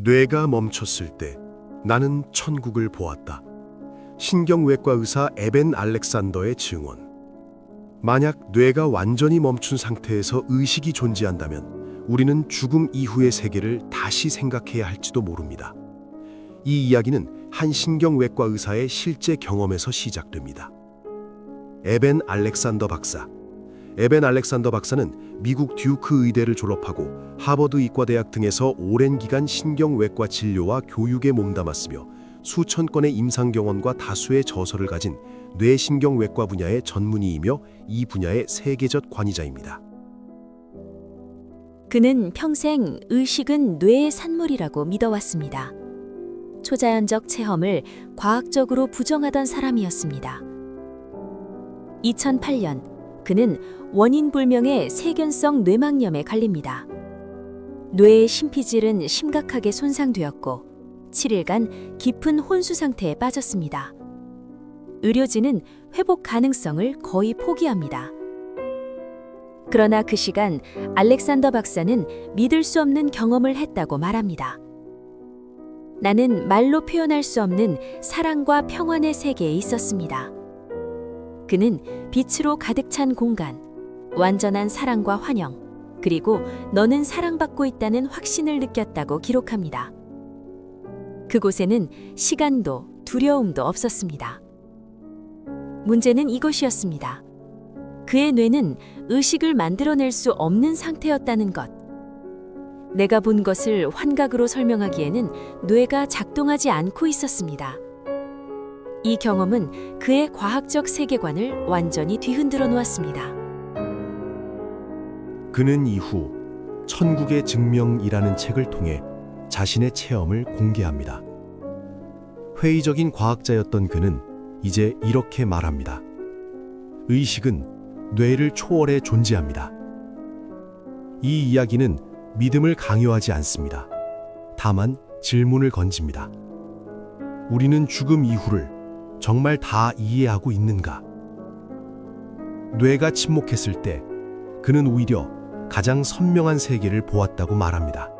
뇌가 멈췄을 때 나는 천국을 보았다. 신경외과 의사 에벤 알렉산더의 증언. 만약 뇌가 완전히 멈춘 상태에서 의식이 존재한다면 우리는 죽음 이후의 세계를 다시 생각해야 할지도 모릅니다. 이 이야기는 한 신경외과 의사의 실제 경험에서 시작됩니다. 에벤 알렉산더 박사. 에벤 알렉산더 박사는 미국 듀크 의대를 졸업하고 하버드 의과대학 등에서 오랜 기간 신경외과 진료와 교육에 몸담았으며 수천 건의 임상 경험과 다수의 저서를 가진 뇌신경외과 분야의 전문의이며 이 분야의 세계적 관위자입니다. 그는 평생 의식은 뇌의 산물이라고 믿어왔습니다. 초자연적 체험을 과학적으로 부정하던 사람이었습니다. 2008년 그는 원인 불명의 세균성 뇌막염에 걸립니다. 뇌의 심피질은 심각하게 손상되었고 7일간 깊은 혼수 상태에 빠졌습니다. 의료진은 회복 가능성을 거의 포기합니다. 그러나 그 시간 알렉산더 박사는 믿을 수 없는 경험을 했다고 말합니다. 나는 말로 표현할 수 없는 사랑과 평안의 세계에 있었습니다. 그는 빛으로 가득 찬 공간, 완전한 사랑과 환영, 그리고 너는 사랑받고 있다는 확신을 느꼈다고 기록합니다. 그곳에는 시간도 두려움도 없었습니다. 문제는 이것이었습니다. 그의 뇌는 의식을 만들어낼 수 없는 상태였다는 것. 내가 본 것을 환각으로 설명하기에는 뇌가 작동하지 않고 있었습니다. 이 경험은 그의 과학적 세계관을 완전히 뒤흔들어 놓았습니다. 그는 이후 천국의 증명이라는 책을 통해 자신의 체험을 공개합니다. 회의적인 과학자였던 그는 이제 이렇게 말합니다. 의식은 뇌를 초월해 존재합니다. 이 이야기는 믿음을 강요하지 않습니다. 다만 질문을 건집니다. 우리는 죽음 이후를 정말 다 이해하고 있는가? 뇌가 침묵했을 때 그는 오히려 가장 선명한 세계를 보았다고 말합니다.